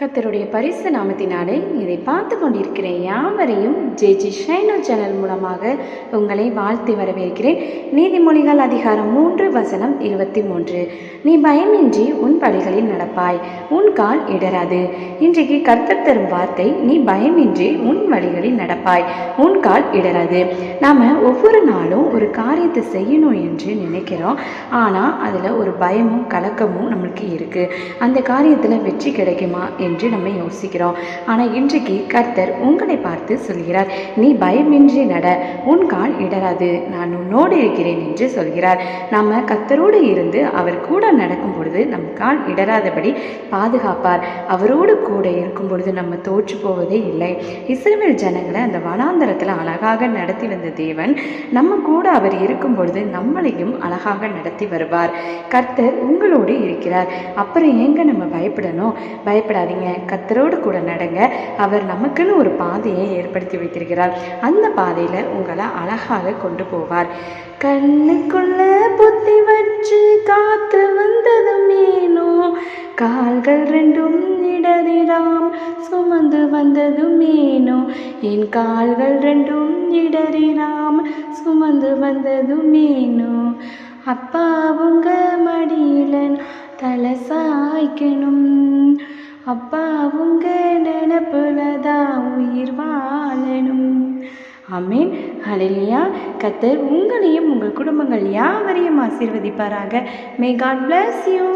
கர்த்தருடைய பரிசு நாமத்தினாலே இதை பார்த்து கொண்டிருக்கிற யாவரையும் ஜே ஜி ஷைனோ சேனல் மூலமாக உங்களை வாழ்த்தி வரவேற்கிறேன். நீதிமொழிகள் அதிகாரம் மூன்று வசனம் இருபத்தி மூன்று. நீ பயமின்றி உன் வழிகளில் நடப்பாய் உன் கால் இடராது இன்றைக்கு கர்த்தர் தரும் வார்த்தை நீ பயமின்றி உன் வழிகளில் நடப்பாய் உன் கால் இடராது நாம் ஒவ்வொரு நாளும் ஒரு காரியத்தை செய்யணும் என்று நினைக்கிறோம். ஆனால் அதில் ஒரு பயமும் கலக்கமும் நம்மளுக்கு இருக்குது அந்த காரியத்தில் வெற்றி கிடைக்குமா என்று நம்ம யோசிக்கிறோம். ஆனால் இன்றைக்கு கர்த்தர் உங்களை பார்த்து சொல்கிறார் நீ பயமின்றி நட உன் கால் இடராது நான் உன்னோடு இருக்கிறேன் என்று சொல்கிறார். நம்ம கர்த்தரோடு இருந்து அவர் கூட நடக்கும் பொழுது நம் கால் இடராதபடி பாதுகாப்பார். அவரோடு கூட இருக்கும் பொழுது நம்ம தோற்று போவதே இல்லை. இஸ்ரேல் ஜனங்களை அந்த வனாந்தரத்தில் அழகாக நடத்தி வந்த தேவன் நம்ம கூட அவர் இருக்கும் பொழுது நம்மளையும் அழகாக நடத்தி வருவார். கர்த்தர் உங்களோடு இருக்கிறார். அப்புறம் எங்க நம்ம பயப்படணும்? பயப்படாதீங்க. கத்தரோடு கூட நடங்க. அவர் நமக்குன்னு ஒரு பாதையை ஏற்படுத்தி வைத்திருக்கிறார். அந்த பாதையில் உங்களை அழகாக கொண்டு போவார். கண்ணுக்குள்ள புத்தி வச்சு காத்து வந்ததும் மீனோ கால்கள் ரெண்டும் இடறிடாம் சுமந்து வந்ததும் மீனோ என் கால்கள் ரெண்டும் இடறிடாம் சுமந்து வந்ததும் மீனோ அப்பா உங்க மடியிலன் தலை சாய்க்கணும். அப்பா உங்க நினப்புல தான் உயிர் வாழணும். ஆமீன். ஹலிலியா கத்தர் உங்களையும் உங்கள் குடும்பங்கள் யாவரையும் ஆசீர்வதிப்பாராக. May God bless you